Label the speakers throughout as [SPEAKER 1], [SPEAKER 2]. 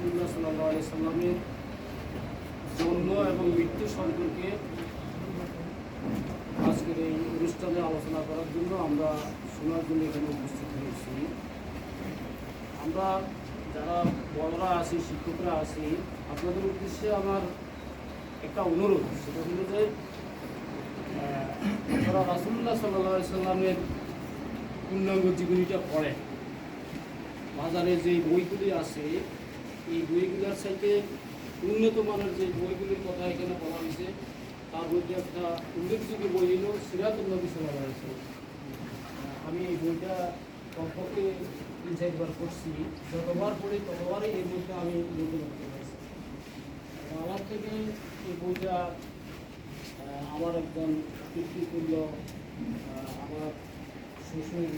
[SPEAKER 1] রাসুল্লাহ সাল্লাহ সাল্লামের জন্ম এবং মৃত্যু সম্পর্কে আজকের এই অনুষ্ঠানে আলোচনা করার জন্য আমরা শোনার জন্য এখানে উপস্থিত হয়েছি। আমরা যারা বড়রা আছি, শিক্ষকরা আছি, আপনাদের উদ্দেশ্যে আমার একটা অনুরোধ, সেটা হলো যে আপনারা রাসুল্লাহ সাল্লাহ সাল্লামের পূর্ণাঙ্গ জীবনীটা পড়েন, বাজারে যে বইগুলি আছে এই বইগুলোর সাথে উন্নত মানের যে বইগুলির কথা এখানে বলা হয়েছে, তার মধ্যে একটা উল্লেখযোগ্য বই হল সিরাতুল্লাহ সাল্লাহ আমি এই বইটা কমপক্ষে তিন চারবার পড়ছি। যতবার পড়ি ততবারই এর মধ্যে আমি নতুন করতে পারছি। আমার থেকে এই বইটা আমার একজন পিতৃতুল্য আমার শ্বশুর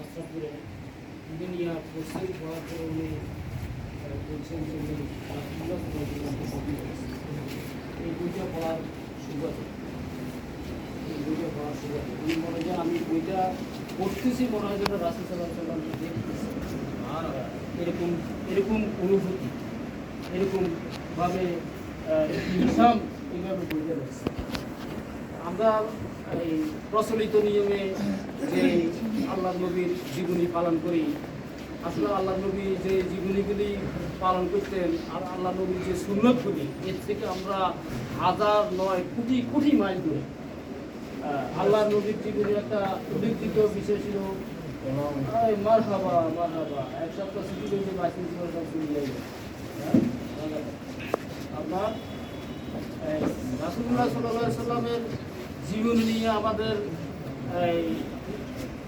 [SPEAKER 1] আশ্রাপুরে উনি নিয়ে পড়ছেন পড়ার পরে উনি এরকম এরকম অনুভূতি এরকমভাবে রয়েছে আমরা এই প্রচলিত নিয়মে যে আল্লাহ নবীর জীবনী পালন করি, আসলে আল্লাহ নবী যে পালন করতেন। আর আল্লাহ নবীর যে সুন্নতগুলি এর থেকে আমরা হাজার নয় কোটি কোটি মাইল দূরে। আল্লাহ নবীর জীবনের একটা উল্লেখযোগ্য বিষয় ছিল মার হাবা মার হাবা এক সপ্তাহ ছুটি করে ছিল সব শুনে আপনার রাসুল্লাহ সাল্লাহ সাল্লামের জীবন নিয়ে আমাদের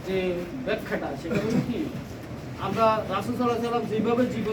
[SPEAKER 1] যে ব্যাখ্যাটা, সেটা হলো কি? আমরা রাসুল সাল্লাহ সাল্লাম যেভাবে জীবন